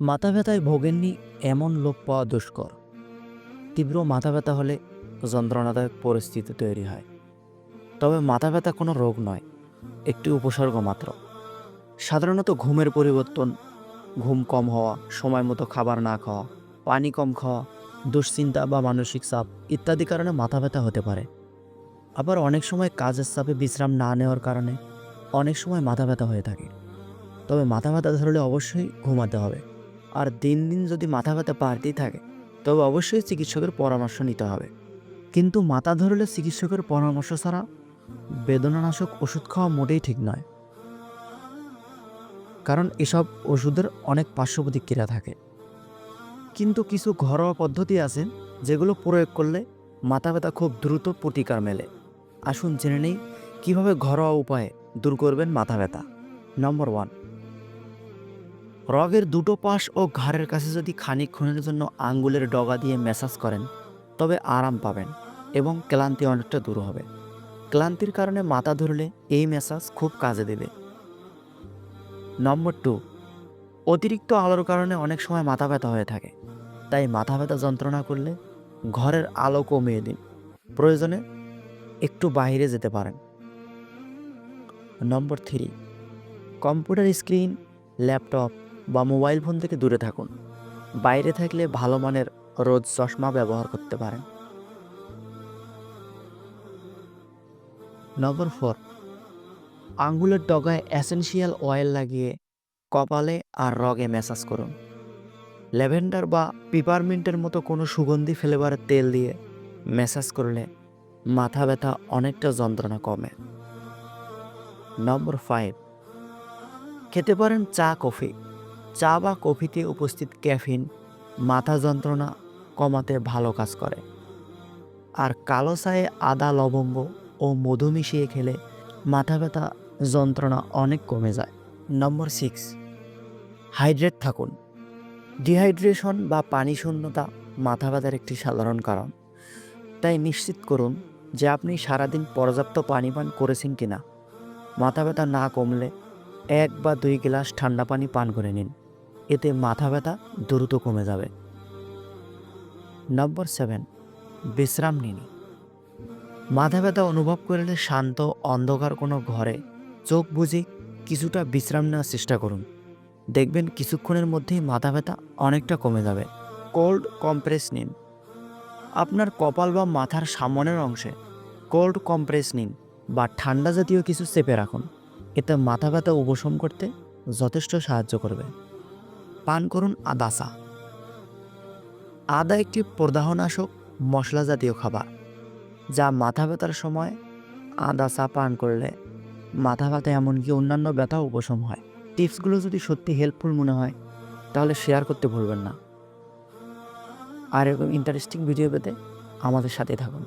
মাথা ব্যথায় ভোগেননি এমন লোক পাওয়া দুষ্কর। তীব্র মাথা ব্যথা হলে যন্ত্রণাদায়ক পরিস্থিতি তৈরি হয়। তবে মাথা ব্যথা কোনো রোগ নয়, একটি উপসর্গ মাত্র। সাধারণত ঘুমের পরিবর্তন, ঘুম কম হওয়া, সময় মতো খাবার না খাওয়া, পানি কম খাওয়া, দুশ্চিন্তা বা মানসিক চাপ ইত্যাদি কারণে মাথা ব্যথা হতে পারে। আবার অনেক সময় কাজের চাপে বিশ্রাম না নেওয়ার কারণে অনেক সময় মাথা ব্যথা হয়ে থাকে। তবে মাথা ব্যথা ধরলে অবশ্যই ঘুমাতে হবে। আর দিন দিন যদি মাথা ব্যথা বাড়তেই থাকে, তবে অবশ্যই চিকিৎসকের পরামর্শ নিতে হবে। কিন্তু মাথা ধরলে চিকিৎসকের পরামর্শ ছাড়া বেদনানাশক ওষুধ খাওয়া মোটেই ঠিক নয়। কারণ এসব ওষুধের অনেক পার্শ্ব প্রতিক্রিয়া থাকে। কিন্তু কিছু ঘরোয়া পদ্ধতি আছে, যেগুলো প্রয়োগ করলে মাথা ব্যথা খুব দ্রুত প্রতিকার মেলে। আসুন জেনে নেই কীভাবে ঘরোয়া উপায়ে দূর করবেন মাথা ব্যথা। নম্বর ওয়ান রগের দুটো পাশ ও ঘাড়ের কাছে যদি খানিকক্ষণের জন্য আঙ্গুলের ডগা দিয়ে ম্যাসাজ করেন, তবে আরাম পাবেন এবং ক্লান্তি অনেকটা দূর হবে। ক্লান্তির কারণে মাথা ধরলে এই ম্যাসাজ খুব কাজে দেবে। নম্বর টু, অতিরিক্ত আলোর কারণে অনেক সময় মাথা ব্যথা হয়ে থাকে। তাই মাথা ব্যথা যন্ত্রণা করলে ঘরের আলো কমিয়ে দিন। প্রয়োজনে একটু বাইরে যেতে পারেন। Number three, computer screen, laptop বা মোবাইল ফোন থেকে দূরে থাকুন। বাইরে থাকলে ভালো মানের রোদ চশমা ব্যবহার করতে পারেন। নম্বর ফোর, আঙ্গুলের ডগায় অ্যাসেনশিয়াল অয়েল লাগিয়ে কপালে আর রগে ম্যাসাজ করুন। ল্যাভেন্ডার বা পিপারমিন্টের মতো কোনো সুগন্ধি ফ্লেভারের তেল দিয়ে ম্যাসাজ করলে মাথা ব্যথা অনেকটা যন্ত্রণা কমে। নম্বর ফাইভ, খেতে পারেন চা, কফি। চা বা কফিতে উপস্থিত ক্যাফিন মাথা যন্ত্রণা কমাতে ভালো কাজ করে। আর কালো চায়ে আদা, লবঙ্গ ও মধু মিশিয়ে খেলে মাথা ব্যথা যন্ত্রণা অনেক কমে যায়। নম্বর সিক্স হাইড্রেট থাকুন। ডিহাইড্রেশন বা পানি শূন্যতা মাথা ব্যথার একটি সাধারণ কারণ। তাই নিশ্চিত করুন যে আপনি সারাদিন পর্যাপ্ত পানি পান করেছেন কিনা। মাথা ব্যথা না কমলে এক বা দুই গ্লাস ঠান্ডা পানি পান করে নিন। এতে মাথা ব্যথা দ্রুত কমে যাবে। নম্বর সেভেন, বিশ্রাম নিন। মাথা ব্যথা অনুভব করলে শান্ত, অন্ধকার কোনো ঘরে চোখ বুঝে কিছুটা বিশ্রাম নেওয়ার চেষ্টা করুন। দেখবেন কিছুক্ষণের মধ্যেই মাথা ব্যথা অনেকটা কমে যাবে। কোল্ড কম্প্রেস নিন। আপনার কপাল বা মাথার সামনের অংশে কোল্ড কম্প্রেস নিন বা ঠান্ডা জাতীয় কিছু চেপে রাখুন। এতে মাথা ব্যথা উপশম করতে যথেষ্ট সাহায্য করবে। পান করুন আদা চা আদা একটি প্রদাহনাশক মশলা জাতীয় খাবার, যা মাথা ব্যথার সময় আদা চা পান করলে মাথা ব্যথা এমনকি অন্যান্য ব্যথা উপশম হয়। টিপসগুলো যদি সত্যি হেল্পফুল মনে হয়, তাহলে শেয়ার করতে ভুলবেন না। আর এরকম ইন্টারেস্টিং ভিডিও পেতে আমাদের সাথে থাকুন।